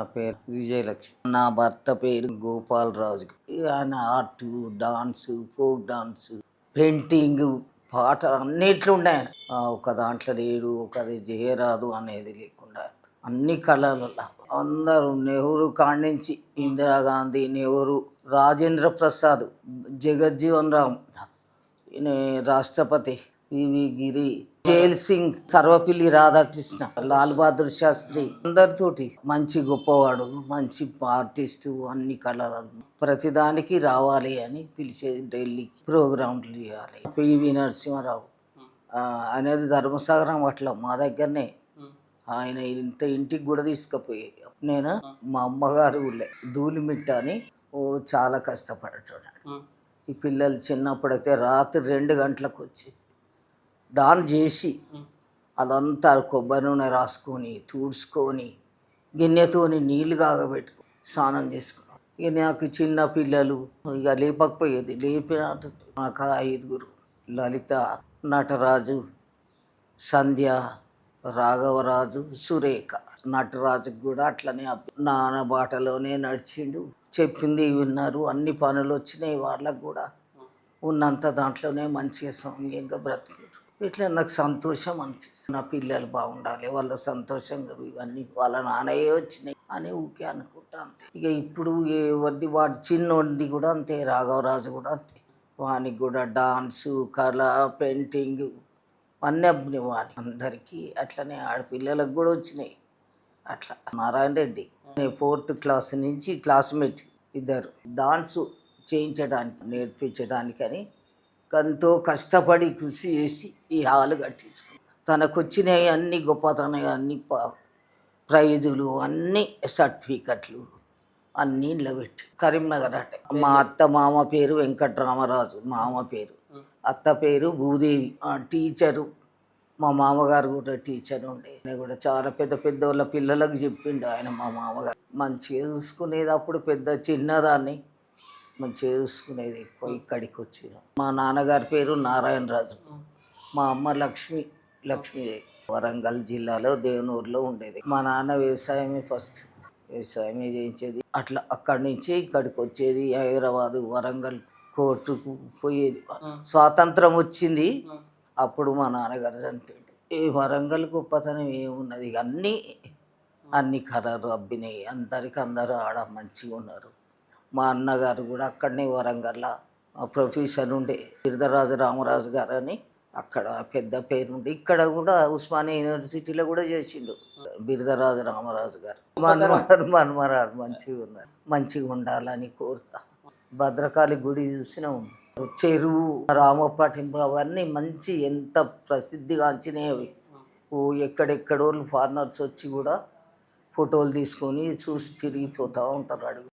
నా పేరు విజయలక్ష్మి. నా భర్త పేరు గోపాల్ రాజు ఆయన art dance folk dance painting పాట అన్నిట్లో ఉన్నాయి ఆ, ఒక దాంట్లో లేడు ఒకది చేయరాదు అనేది లేకుండా. అన్ని కళలలో. అందరూ నెహ్రూ కాణించి ఇందిరాగాంధీ నెహ్రూ రాజేంద్ర ప్రసాద్ జగజ్జీవన్ రామ్. రాష్ట్రపతి. వివి గిరి జైల్ సింగ్ సర్వపిల్లి రాధాకృష్ణ లాల్ బహదూర్ శాస్త్రి అందరితోటి మంచి గొప్పవాడు మంచి ఆర్టిస్టు అన్ని కళలు. ప్రతిదానికి రావాలి అని పిలిచేది ఢిల్లీకి ప్రోగ్రాంలు చేయాలి. పివి నరసింహారావు అనేది ధర్మసాగరం అట్లా మా దగ్గరనే. ఆయన ఇంత ఇంటికి కూడా తీసుకుపోయేది నేను మా అమ్మగారు ఊళ్ళే. ధూళిమిట్ట అని ఓ చాలా కష్టపడేటోడు. ఈ పిల్లలు చిన్నప్పుడైతే రాత్రి రెండు గంటలకు వచ్చి డాన్ చేసి అదంతా కొబ్బరి నూనె రాసుకొని తుడుచుకొని గిన్నెతోని నీళ్ళు కాగబెట్టుకో స్నానం చేసుకున్నాం. ఇక నాకు చిన్న పిల్లలు ఇక లేపకపోయేది. లేపిన నాకు ఐదుగురు లలిత నటరాజు సంధ్య రాఘవరాజు సురేఖ. నటరాజుకు కూడా అట్లనే నాన్న బాటలోనే నడిచిండు. చెప్పింది విన్నారు. అన్ని పనులు వచ్చినాయి. వాళ్ళకు కూడా ఉన్నంత దాంట్లోనే మంచిగా సౌమ్యంగా బ్రతికి ఇట్లా నాకు సంతోషం అనిపిస్తుంది. నా పిల్లలు బాగుండాలి వాళ్ళ సంతోషంగా ఇవన్నీ వాళ్ళ నాన్నయ్యే వచ్చినాయి అని ఊకే అనుకుంటా అంతే. ఇక ఇప్పుడు ఎవరిది వాడి చిన్నోడిది కూడా అంతే రాఘవరాజు కూడా అంతే. వానికి కూడా డాన్సు కళ పెయింటింగ్ అన్నీ అబ్బినాయి వాడి అందరికీ అట్లనే ఆడపిల్లలకు కూడా వచ్చినాయి. అట్లా నారాయణ రెడ్డి నేను ఫోర్త్ క్లాస్ నుంచి క్లాస్మేట్ ఇద్దరు. డాన్స్ చేయించడానికి నేర్పించడానికని ఎంతో కష్టపడి కృషి చేసి ఈ హాల్ కట్టించుకున్నాను తనకు వచ్చినాయి అన్ని గొప్పతనం అన్ని ప్రైజులు అన్ని సర్టిఫికెట్లు అన్నీ నిలబెట్టి కరీంనగర్ అంటే. మా అత్త మామ పేరు వెంకట్రామరాజు మామ పేరు. అత్త పేరు భూదేవి. టీచరు మా మామగారు కూడా టీచర్ ఉండే. ఆయన కూడా చాలా పెద్ద పెద్ద వాళ్ళ పిల్లలకు చెప్పిండు ఆయన మా మామగారు. మంచిగా చూసుకునేది అప్పుడు పెద్ద చిన్నదాన్ని. మంచిగా చూసుకునేది ఎక్కువ ఇక్కడికి వచ్చిన. మా నాన్నగారి పేరు నారాయణరాజు. మా అమ్మ లక్ష్మి లక్ష్మీదేవి. వరంగల్ జిల్లాలో దేవనూరులో ఉండేది. మా నాన్న వ్యవసాయమే ఫస్ట్. వ్యవసాయమే చేయించేది. అట్లా అక్కడి నుంచి ఇక్కడికి వచ్చేది. హైదరాబాదు వరంగల్ కోర్టుకు పోయేది. స్వాతంత్రం వచ్చింది. అప్పుడు మా నాన్నగారు చనిపోయాడు. ఈ వరంగల్ గొప్పతనం ఏమున్నది? అన్నీ అన్ని కలరు అబ్బినాయి. అందరికి అందరూ ఆడ మంచిగా ఉన్నారు. మా అన్నగారు కూడా అక్కడనే వరంగల్లో ప్రొఫెసర్ ఉండే బిరదరాజు రామరాజు గారు అని అక్కడ పెద్ద పేరు ఉండే. ఇక్కడ కూడా ఉస్మానియా యూనివర్సిటీలో కూడా చేసిండు బిరదరాజు రామరాజు గారు. మన్మరాడు మన్మరాడు మంచిగా ఉన్నారు. మంచిగా ఉండాలని కోరుతా. భద్రకాళి గుడి చూసినాం చెరువు రామపటింపు అవన్నీ మంచి ఎంత ప్రసిద్ధిగాంచినాయి అవి ఓ ఎక్కడెక్కడో ఫారినర్స్ వచ్చి కూడా ఫోటోలు తీసుకొని చూసి తిరిగిపోతూ ఉంటారు అడుగు.